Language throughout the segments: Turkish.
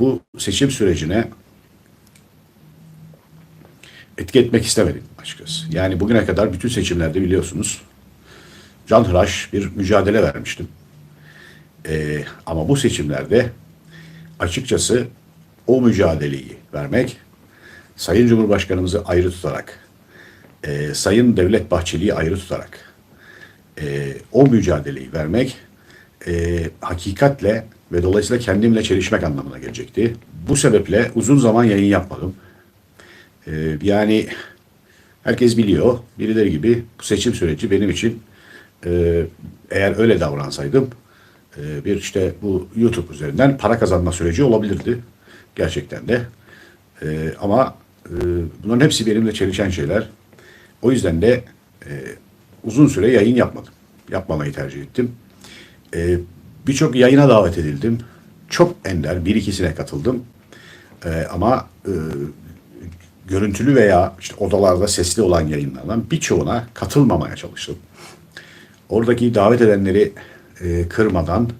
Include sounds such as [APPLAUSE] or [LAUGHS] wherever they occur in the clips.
bu seçim sürecine etki etmek istemedim açıkçası. Yani bugüne kadar bütün seçimlerde biliyorsunuz canhıraş bir mücadele vermiştim. Ee, ama bu seçimlerde açıkçası o mücadeleyi vermek, Sayın Cumhurbaşkanımızı ayrı tutarak, e, Sayın Devlet Bahçeli'yi ayrı tutarak, e, o mücadeleyi vermek e, hakikatle ve dolayısıyla kendimle çelişmek anlamına gelecekti. Bu sebeple uzun zaman yayın yapmadım. E, yani herkes biliyor, birileri gibi bu seçim süreci benim için e, eğer öyle davransaydım e, bir işte bu YouTube üzerinden para kazanma süreci olabilirdi. Gerçekten de. E, ama e, bunların hepsi benimle çelişen şeyler. O yüzden de e, uzun süre yayın yapmadım. Yapmamayı tercih ettim. E, Birçok yayına davet edildim. Çok ender bir ikisine katıldım. E, ama e, görüntülü veya işte odalarda sesli olan yayınlardan birçoğuna katılmamaya çalıştım. Oradaki davet edenleri e, kırmadan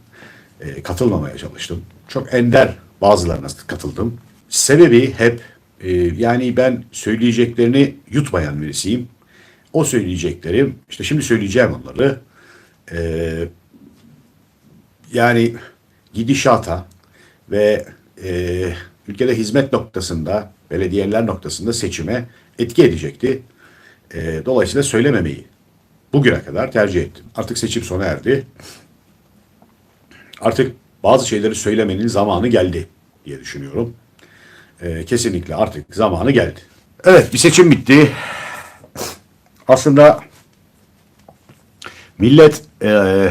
e, katılmamaya çalıştım. Çok ender bazılarına katıldım. Sebebi hep e, yani ben söyleyeceklerini yutmayan birisiyim. O söyleyeceklerim işte şimdi söyleyeceğim onları. E, yani gidişata ve e, ülkede hizmet noktasında, belediyeler noktasında seçime etki edecekti. E, dolayısıyla söylememeyi bugüne kadar tercih ettim. Artık seçim sona erdi. Artık bazı şeyleri söylemenin zamanı geldi diye düşünüyorum. E, kesinlikle artık zamanı geldi. Evet bir seçim bitti. Aslında millet e,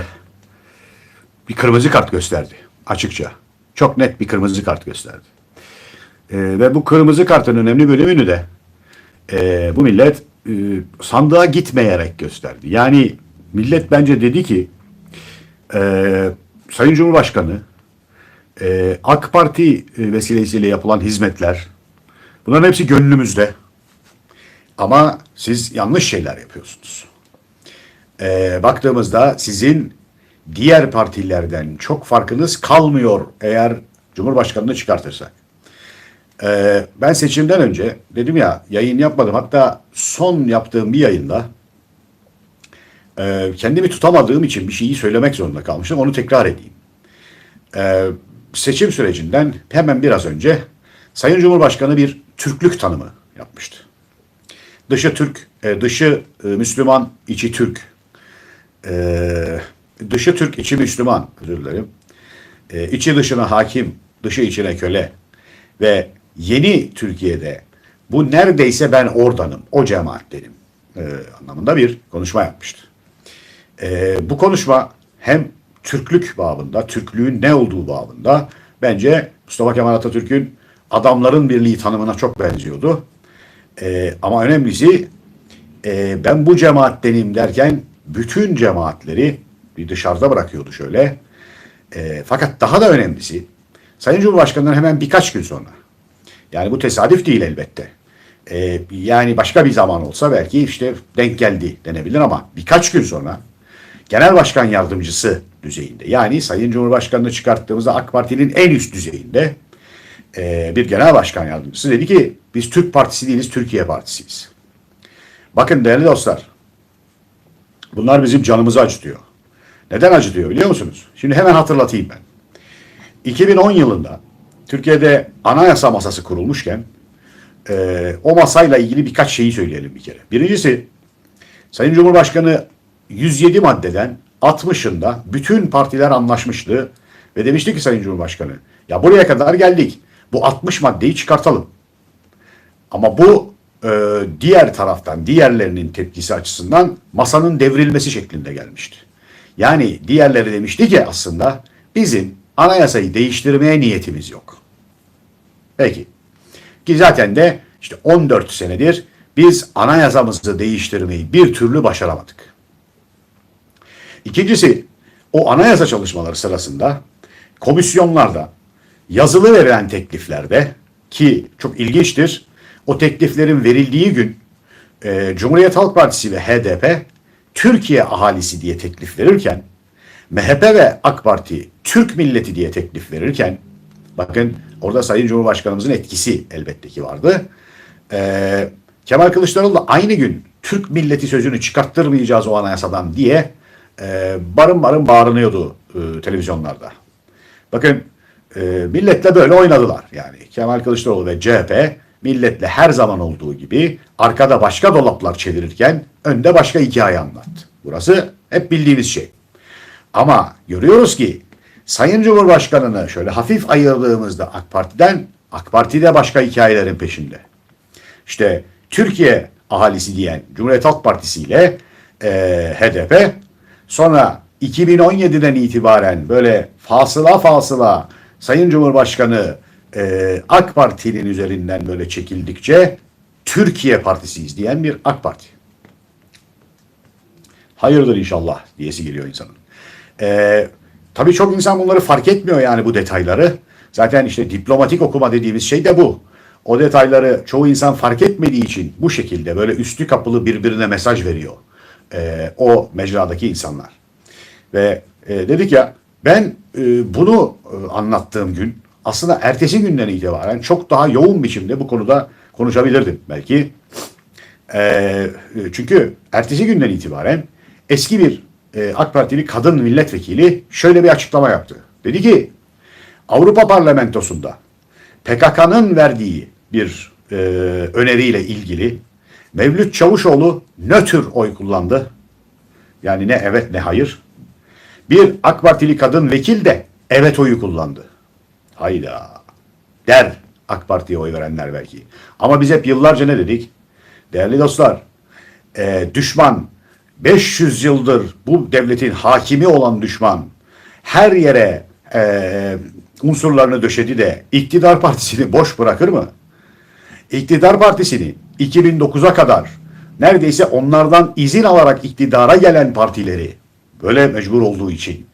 bir kırmızı kart gösterdi açıkça. Çok net bir kırmızı kart gösterdi. E, ve bu kırmızı kartın önemli bölümünü de e, bu millet e, sandığa gitmeyerek gösterdi. Yani millet bence dedi ki e, Sayın Cumhurbaşkanı e, AK Parti e, vesilesiyle yapılan hizmetler bunların hepsi gönlümüzde. Ama siz yanlış şeyler yapıyorsunuz. E, baktığımızda sizin diğer partilerden çok farkınız kalmıyor eğer Cumhurbaşkanını çıkartırsak. Ee, ben seçimden önce dedim ya yayın yapmadım. Hatta son yaptığım bir yayında e, kendimi tutamadığım için bir şeyi söylemek zorunda kalmıştım. Onu tekrar edeyim. Ee, seçim sürecinden hemen biraz önce Sayın Cumhurbaşkanı bir Türklük tanımı yapmıştı. Dışı Türk, e, dışı e, Müslüman, içi Türk. E, dışı Türk, içi Müslüman, özür dilerim. E, içi dışına hakim, dışı içine köle. Ve yeni Türkiye'de bu neredeyse ben oradanım, o cemaattenim e, anlamında bir konuşma yapmıştı. E, bu konuşma hem Türklük babında, Türklüğün ne olduğu babında bence Mustafa Kemal Atatürk'ün adamların birliği tanımına çok benziyordu. E, ama önemlisi e, ben bu cemaattenim derken bütün cemaatleri bir dışarıda bırakıyordu şöyle. E, fakat daha da önemlisi Sayın Cumhurbaşkanı'ndan hemen birkaç gün sonra yani bu tesadüf değil elbette. E, yani başka bir zaman olsa belki işte denk geldi denebilir ama birkaç gün sonra Genel Başkan Yardımcısı düzeyinde yani Sayın Cumhurbaşkanı'nı çıkarttığımızda AK Parti'nin en üst düzeyinde e, bir Genel Başkan Yardımcısı dedi ki biz Türk Partisi değiliz Türkiye Partisiyiz. Bakın değerli dostlar bunlar bizim canımızı acıtıyor. Neden acıtıyor biliyor musunuz? Şimdi hemen hatırlatayım ben. 2010 yılında Türkiye'de anayasa masası kurulmuşken e, o masayla ilgili birkaç şeyi söyleyelim bir kere. Birincisi Sayın Cumhurbaşkanı 107 maddeden 60'ında bütün partiler anlaşmıştı ve demişti ki Sayın Cumhurbaşkanı ya buraya kadar geldik. Bu 60 maddeyi çıkartalım. Ama bu e, diğer taraftan diğerlerinin tepkisi açısından masanın devrilmesi şeklinde gelmişti. Yani diğerleri demişti ki aslında bizim anayasayı değiştirmeye niyetimiz yok. Peki. Ki zaten de işte 14 senedir biz anayasamızı değiştirmeyi bir türlü başaramadık. İkincisi o anayasa çalışmaları sırasında komisyonlarda yazılı verilen tekliflerde ki çok ilginçtir o tekliflerin verildiği gün e, Cumhuriyet Halk Partisi ve HDP Türkiye ahalisi diye teklif verirken MHP ve AK Parti Türk milleti diye teklif verirken Bakın orada Sayın Cumhurbaşkanımızın etkisi elbette ki vardı. Ee, Kemal Kılıçdaroğlu da aynı gün Türk milleti sözünü çıkarttırmayacağız o anayasadan diye e, barın barın bağırınıyordu e, televizyonlarda. Bakın e, milletle böyle oynadılar. Yani Kemal Kılıçdaroğlu ve CHP milletle her zaman olduğu gibi arkada başka dolaplar çevirirken önde başka hikaye anlattı. Burası hep bildiğiniz şey. Ama görüyoruz ki Sayın Cumhurbaşkanı'nı şöyle hafif ayırdığımızda AK Parti'den AK Parti de başka hikayelerin peşinde. İşte Türkiye ahalisi diyen Cumhuriyet Halk Partisi ile e, HDP sonra 2017'den itibaren böyle fasıla fasıla Sayın Cumhurbaşkanı e, AK Parti'nin üzerinden böyle çekildikçe Türkiye Partisiyiz diyen bir AK Parti. Hayırdır inşallah diyesi geliyor insanın. Ee, tabii çok insan bunları fark etmiyor yani bu detayları. Zaten işte diplomatik okuma dediğimiz şey de bu. O detayları çoğu insan fark etmediği için bu şekilde böyle üstü kapılı birbirine mesaj veriyor. Ee, o mecradaki insanlar. Ve e, dedik ya ben e, bunu e, anlattığım gün aslında ertesi günden itibaren çok daha yoğun biçimde bu konuda konuşabilirdim belki. E, çünkü ertesi günden itibaren eski bir e, AK Partili kadın milletvekili şöyle bir açıklama yaptı. Dedi ki Avrupa Parlamentosu'nda PKK'nın verdiği bir e, öneriyle ilgili Mevlüt Çavuşoğlu nötr oy kullandı. Yani ne evet ne hayır. Bir AK Partili kadın vekil de evet oyu kullandı. Hayda. Der AK Parti'ye oy verenler belki. Ama biz hep yıllarca ne dedik? Değerli dostlar, e, düşman 500 yıldır bu devletin hakimi olan düşman her yere e, unsurlarını döşedi de iktidar [LAUGHS] partisini boş bırakır mı? İktidar partisini 2009'a kadar neredeyse onlardan izin alarak iktidara gelen partileri böyle mecbur olduğu için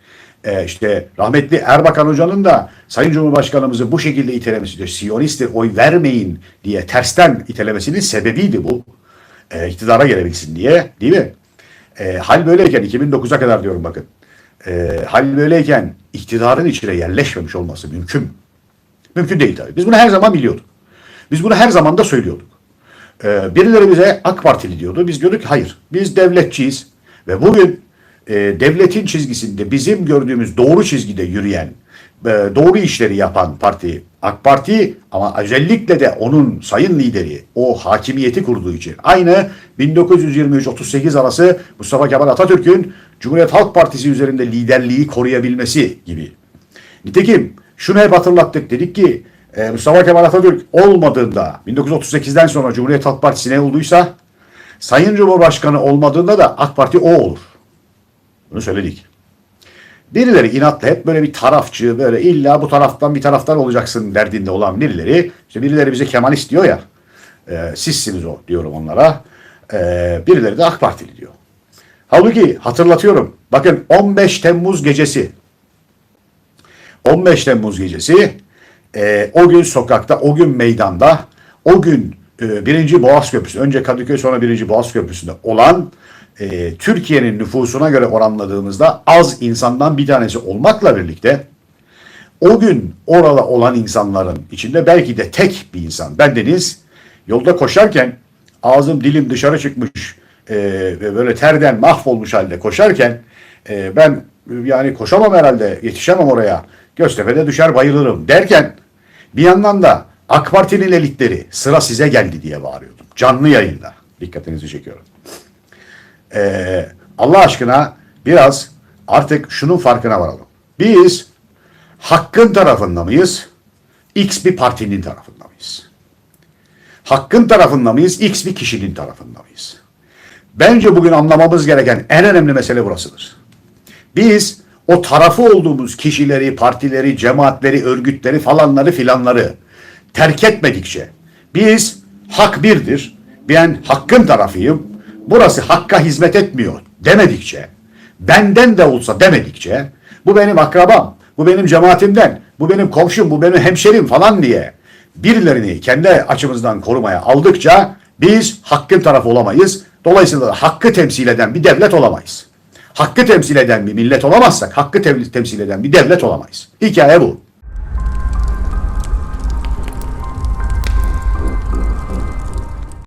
e, işte rahmetli Erbakan Hoca'nın da Sayın Cumhurbaşkanımızı bu şekilde itelemesi de Siyonist'e oy vermeyin diye tersten itelemesinin sebebiydi bu. E, iktidara gelebilsin diye değil mi? E, hal böyleyken 2009'a kadar diyorum bakın. E, hal böyleyken iktidarın içine yerleşmemiş olması mümkün mü? Mümkün değil tabii. Biz bunu her zaman biliyorduk. Biz bunu her zaman da söylüyorduk. E, birileri bize AK Partili diyordu. Biz diyorduk ki hayır. Biz devletçiyiz. Ve bugün e, devletin çizgisinde bizim gördüğümüz doğru çizgide yürüyen, e, doğru işleri yapan parti AK Parti ama özellikle de onun sayın lideri o hakimiyeti kurduğu için aynı 1923-38 arası Mustafa Kemal Atatürk'ün Cumhuriyet Halk Partisi üzerinde liderliği koruyabilmesi gibi. Nitekim şunu hep hatırlattık dedik ki e, Mustafa Kemal Atatürk olmadığında 1938'den sonra Cumhuriyet Halk Partisi ne olduysa Sayın Cumhurbaşkanı olmadığında da AK Parti o olur. Bunu söyledik. Birileri inatla hep böyle bir tarafçı, böyle illa bu taraftan bir taraftan olacaksın derdinde olan birileri, işte birileri bize Kemalist diyor ya, e, sizsiniz o diyorum onlara, e, birileri de AK Partili diyor. Halbuki hatırlatıyorum, bakın 15 Temmuz gecesi, 15 Temmuz gecesi, e, o gün sokakta, o gün meydanda, o gün e, birinci Boğaz Köprüsü, önce Kadıköy sonra birinci Boğaz Köprüsü'nde olan e, Türkiye'nin nüfusuna göre oranladığımızda az insandan bir tanesi olmakla birlikte o gün orada olan insanların içinde belki de tek bir insan. Ben Deniz yolda koşarken ağzım dilim dışarı çıkmış e, ve böyle terden mahvolmuş halde koşarken e, ben yani koşamam herhalde yetişemem oraya Göztepe'de düşer bayılırım derken bir yandan da AK Parti'nin elitleri sıra size geldi diye bağırıyordum. Canlı yayında. Dikkatinizi çekiyorum. Ee, Allah aşkına biraz artık şunun farkına varalım. Biz hakkın tarafında mıyız? X bir partinin tarafında mıyız? Hakkın tarafında mıyız? X bir kişinin tarafında mıyız? Bence bugün anlamamız gereken en önemli mesele burasıdır. Biz o tarafı olduğumuz kişileri, partileri, cemaatleri, örgütleri falanları filanları terk etmedikçe biz hak birdir, ben hakkın tarafıyım, burası hakka hizmet etmiyor demedikçe, benden de olsa demedikçe, bu benim akrabam, bu benim cemaatimden, bu benim komşum, bu benim hemşerim falan diye birilerini kendi açımızdan korumaya aldıkça biz hakkın tarafı olamayız. Dolayısıyla hakkı temsil eden bir devlet olamayız. Hakkı temsil eden bir millet olamazsak hakkı temsil eden bir devlet olamayız. Hikaye bu.